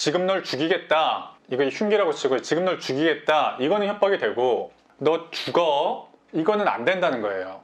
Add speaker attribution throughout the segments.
Speaker 1: 지금 널 죽이겠다. 이거 흉기라고 치고 지금 널 죽이겠다. 이거는 협박이 되고 너 죽어. 이거는 안 된다는 거예요.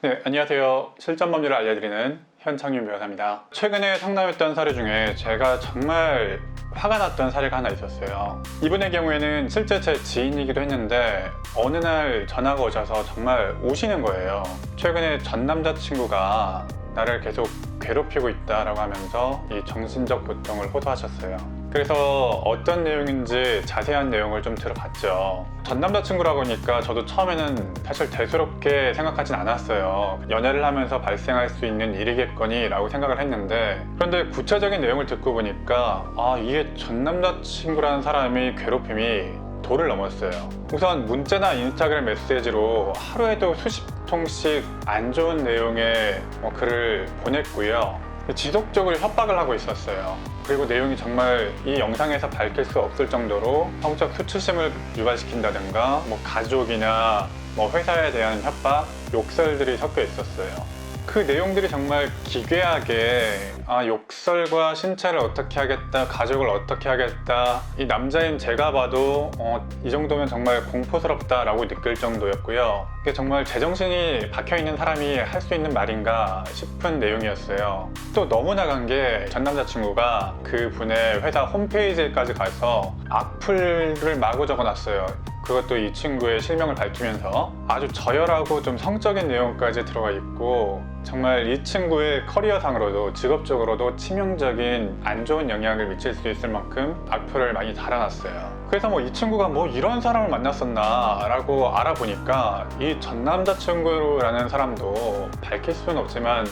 Speaker 1: 네, 안녕하세요. 실전 법률을 알려드리는 현창윤 변호사입니다. 최근에 상담했던 사례 중에 제가 정말 화가 났던 사례가 하나 있었어요. 이분의 경우에는 실제 제 지인이기도 했는데 어느 날 전화가 오셔서 정말 우시는 거예요. 최근에 전 남자친구가 나를 계속 괴롭히고 있다라고 하면서 이 정신적 고통을 호소하셨어요. 그래서 어떤 내용인지 자세한 내용을 좀 들어봤죠. 전 남자친구라고 하니까 저도 처음에는 사실 대수롭게 생각하진 않았어요. 연애를 하면서 발생할 수 있는 일이겠거니 라고 생각을 했는데 그런데 구체적인 내용을 듣고 보니까 아 이게 전 남자친구라는 사람이 괴롭힘이 도를 넘었어요. 우선 문자나 인스타그램 메시지로 하루에도 수십 통씩 안 좋은 내용의 뭐 글을 보냈고요. 지속적으로 협박을 하고 있었어요. 그리고 내용이 정말 이 영상에서 밝힐 수 없을 정도로 성적 수치심을 유발시킨다든가 뭐 가족이나 뭐 회사에 대한 협박, 욕설들이 섞여 있었어요. 그 내용들이 정말 기괴하게 아, 욕설과 신체를 어떻게 하겠다, 가족을 어떻게 하겠다. 이 남자인 제가 봐도 어, 이 정도면 정말 공포스럽다 라고 느낄 정도였고요. 이게 정말 제정신이 박혀 있는 사람이 할 수 있는 말인가 싶은 내용이었어요. 또 너무 나간 게 전 남자친구가 그 분의 회사 홈페이지까지 가서 악플을 마구 적어놨어요. 그것도 이 친구의 실명을 밝히면서 아주 저열하고 좀 성적인 내용까지 들어가 있고 정말 이 친구의 커리어상으로도 직업적으로도 치명적인 안 좋은 영향을 미칠 수 있을 만큼 악플을 많이 달아놨어요. 그래서 뭐 이 친구가 뭐 이런 사람을 만났었나 라고 알아보니까 이 전 남자친구라는 사람도 밝힐 수는 없지만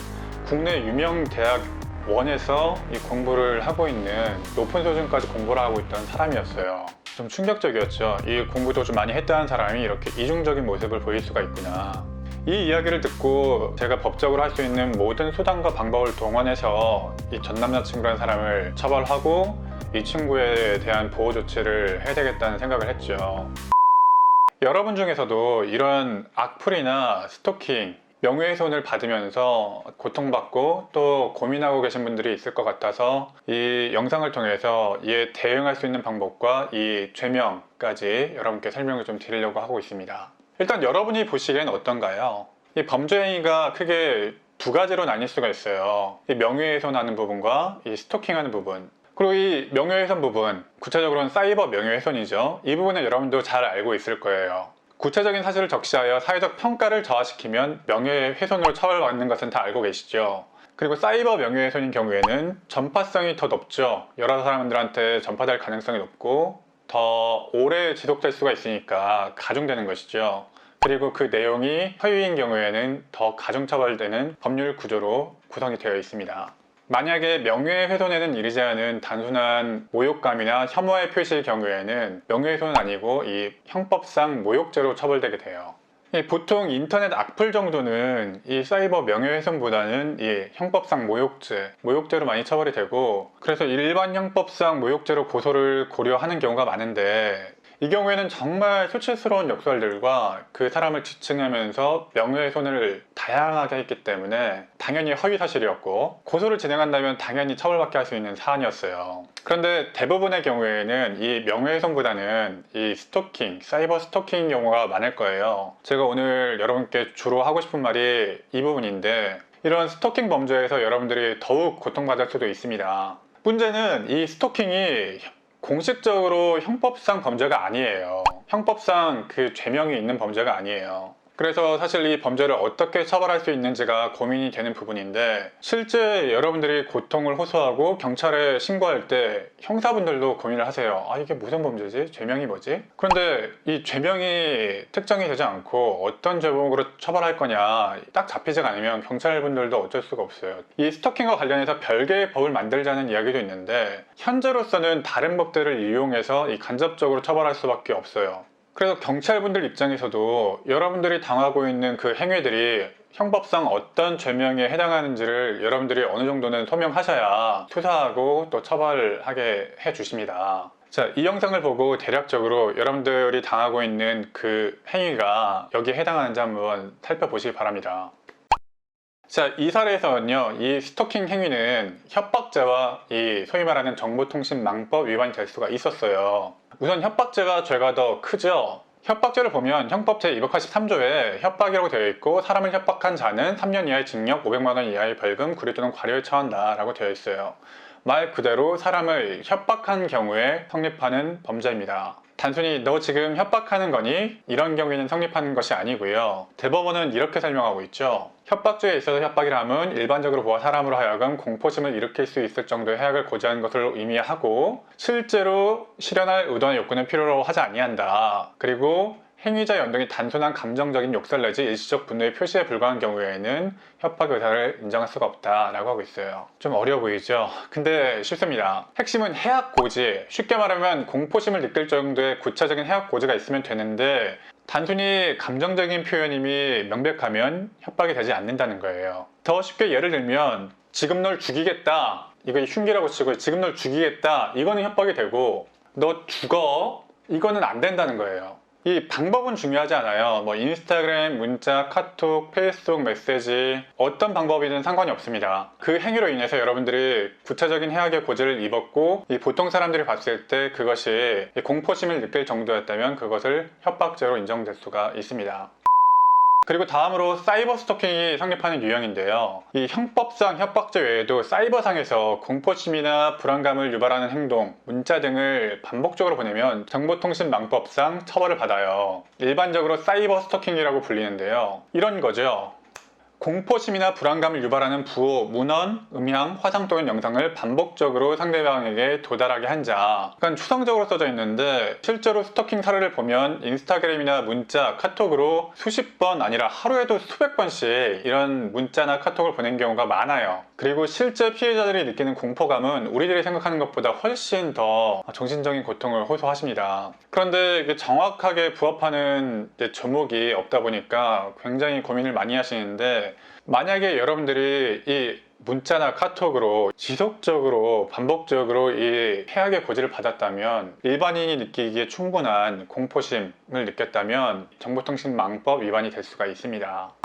Speaker 1: 국내 유명 대학 원에서 이 공부를 하고 있는 높은 수준까지 공부를 하고 있던 사람이었어요. 좀 충격적이었죠. 이 공부도 좀 많이 했다는 사람이 이렇게 이중적인 모습을 보일 수가 있구나. 이 이야기를 듣고 제가 법적으로 할 수 있는 모든 수단과 방법을 동원해서 이 전 남자친구라는 사람을 처벌하고 이 친구에 대한 보호 조치를 해야 되겠다는 생각을 했죠. 여러분 중에서도 이런 악플이나 스토킹, 명예훼손을 받으면서 고통받고 또 고민하고 계신 분들이 있을 것 같아서 이 영상을 통해서 이에 대응할 수 있는 방법과 이 죄명까지 여러분께 설명을 좀 드리려고 하고 있습니다. 일단 여러분이 보시기엔 어떤가요? 이 범죄 행위가 크게 두 가지로 나뉠 수가 있어요. 이 명예훼손하는 부분과 이 스토킹하는 부분. 그리고 이 명예훼손 부분, 구체적으로는 사이버 명예훼손이죠. 이 부분은 여러분도 잘 알고 있을 거예요. 구체적인 사실을 적시하여 사회적 평가를 저하시키면 명예훼손으로 처벌받는 것은 다 알고 계시죠. 그리고 사이버 명예훼손인 경우에는 전파성이 더 높죠. 여러 사람들한테 전파될 가능성이 높고 더 오래 지속될 수가 있으니까 가중되는 것이죠. 그리고 그 내용이 허위인 경우에는 더 가중처벌되는 법률 구조로 구성이 되어 있습니다. 만약에 명예훼손에는 이르지 않은 단순한 모욕감이나 혐오의 표시의 경우에는 명예훼손은 아니고 이 형법상 모욕죄로 처벌되게 돼요. 이 보통 인터넷 악플 정도는 이 사이버 명예훼손보다는 이 형법상 모욕죄, 모욕죄로 많이 처벌이 되고 그래서 일반 형법상 모욕죄로 고소를 고려하는 경우가 많은데 이 경우에는 정말 수치스러운 역설들과 그 사람을 지칭하면서 명예훼손을 다양하게 했기 때문에 당연히 허위 사실이었고 고소를 진행한다면 당연히 처벌받게 할 수 있는 사안이었어요. 그런데 대부분의 경우에는 이 명예훼손보다는 이 스토킹, 사이버 스토킹 경우가 많을 거예요. 제가 오늘 여러분께 주로 하고 싶은 말이 이 부분인데 이런 스토킹 범죄에서 여러분들이 더욱 고통받을 수도 있습니다. 문제는 이 스토킹이 공식적으로 형법상 범죄가 아니에요. 형법상 그 죄명이 있는 범죄가 아니에요. 그래서 사실 이 범죄를 어떻게 처벌할 수 있는지가 고민이 되는 부분인데 실제 여러분들이 고통을 호소하고 경찰에 신고할 때 형사분들도 고민을 하세요. 아 이게 무슨 범죄지? 죄명이 뭐지? 그런데 이 죄명이 특정이 되지 않고 어떤 죄목으로 처벌할 거냐 딱 잡히지가 않으면 경찰분들도 어쩔 수가 없어요. 이 스토킹과 관련해서 별개의 법을 만들자는 이야기도 있는데 현재로서는 다른 법들을 이용해서 이 간접적으로 처벌할 수밖에 없어요. 그래서 경찰분들 입장에서도 여러분들이 당하고 있는 그 행위들이 형법상 어떤 죄명에 해당하는지를 여러분들이 어느 정도는 소명하셔야 수사하고 또 처벌하게 해 주십니다. 자, 이 영상을 보고 대략적으로 여러분들이 당하고 있는 그 행위가 여기에 해당하는지 한번 살펴보시기 바랍니다. 자, 이 사례에서는요, 이 스토킹 행위는 협박죄와 이 소위 말하는 정보통신망법 위반이 될 수가 있었어요. 우선 협박죄가 죄가 더 크죠. 협박죄를 보면 형법 제283조에 협박이라고 되어 있고 사람을 협박한 자는 3년 이하의 징역 500만 원 이하의 벌금 구류 또는 과료에 처한다 라고 되어 있어요. 말 그대로 사람을 협박한 경우에 성립하는 범죄입니다. 단순히 너 지금 협박하는 거니? 이런 경우에는 성립하는 것이 아니고요. 대법원은 이렇게 설명하고 있죠. 협박죄에 있어서 협박이라 함은 일반적으로 보아 사람으로 하여금 공포심을 일으킬 수 있을 정도의 해악을 고지하는 것을 의미하고 실제로 실현할 의도나 욕구는 필요로 하지 아니한다. 그리고 행위자 연동이 단순한 감정적인 욕설 내지 일시적 분노의 표시에 불과한 경우에는 협박 의사를 인정할 수가 없다라고 하고 있어요. 좀 어려워 보이죠? 근데 쉽습니다. 핵심은 해악 고지. 쉽게 말하면 공포심을 느낄 정도의 구체적인 해악 고지가 있으면 되는데 단순히 감정적인 표현임이 명백하면 협박이 되지 않는다는 거예요. 더 쉽게 예를 들면 지금 널 죽이겠다. 이거 흉기라고 치고 지금 널 죽이겠다. 이거는 협박이 되고 너 죽어. 이거는 안 된다는 거예요. 이 방법은 중요하지 않아요. 뭐 인스타그램, 문자, 카톡, 페이스북 메시지 어떤 방법이든 상관이 없습니다. 그 행위로 인해서 여러분들이 구체적인 해악의 고지를 입었고 이 보통 사람들이 봤을 때 그것이 이 공포심을 느낄 정도였다면 그것을 협박죄로 인정될 수가 있습니다. 그리고 다음으로 사이버 스토킹이 성립하는 유형인데요. 이 형법상 협박죄 외에도 사이버상에서 공포심이나 불안감을 유발하는 행동, 문자 등을 반복적으로 보내면 정보통신망법상 처벌을 받아요. 일반적으로 사이버 스토킹이라고 불리는데요. 이런 거죠. 공포심이나 불안감을 유발하는 부호, 문헌, 음향, 화상 또는 영상을 반복적으로 상대방에게 도달하게 한 자. 약간 추상적으로 써져 있는데 실제로 스토킹 사례를 보면 인스타그램이나 문자, 카톡으로 수십 번 아니라 하루에도 수백 번씩 이런 문자나 카톡을 보낸 경우가 많아요. 그리고 실제 피해자들이 느끼는 공포감은 우리들이 생각하는 것보다 훨씬 더 정신적인 고통을 호소하십니다. 그런데 정확하게 부합하는 조목이 없다 보니까 굉장히 고민을 많이 하시는데 만약에 여러분들이 이 문자나 카톡으로 지속적으로 반복적으로 이 해악의 고지를 받았다면 일반인이 느끼기에 충분한 공포심을 느꼈다면 정보통신망법 위반이 될 수가 있습니다.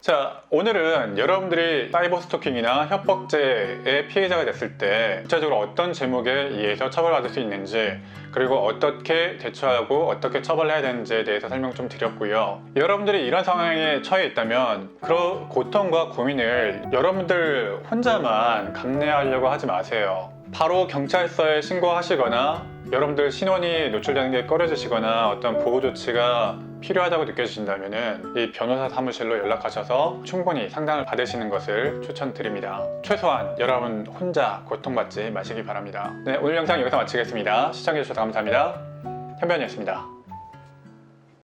Speaker 1: 자, 오늘은 여러분들이 사이버 스토킹이나 협박죄의 피해자가 됐을 때 구체적으로 어떤 제목에 의해서 처벌받을 수 있는지 그리고 어떻게 대처하고 어떻게 처벌해야 되는지에 대해서 설명 좀 드렸고요. 여러분들이 이런 상황에 처해 있다면 그런 고통과 고민을 여러분들 혼자만 감내하려고 하지 마세요. 바로 경찰서에 신고하시거나 여러분들 신원이 노출되는 게 꺼려지시거나 어떤 보호 조치가 필요하다고 느껴지신다면 이 변호사 사무실로 연락하셔서 충분히 상담을 받으시는 것을 추천드립니다. 최소한 여러분 혼자 고통받지 마시기 바랍니다. 네, 오늘 영상 여기서 마치겠습니다. 시청해주셔서 감사합니다. 현변이었습니다.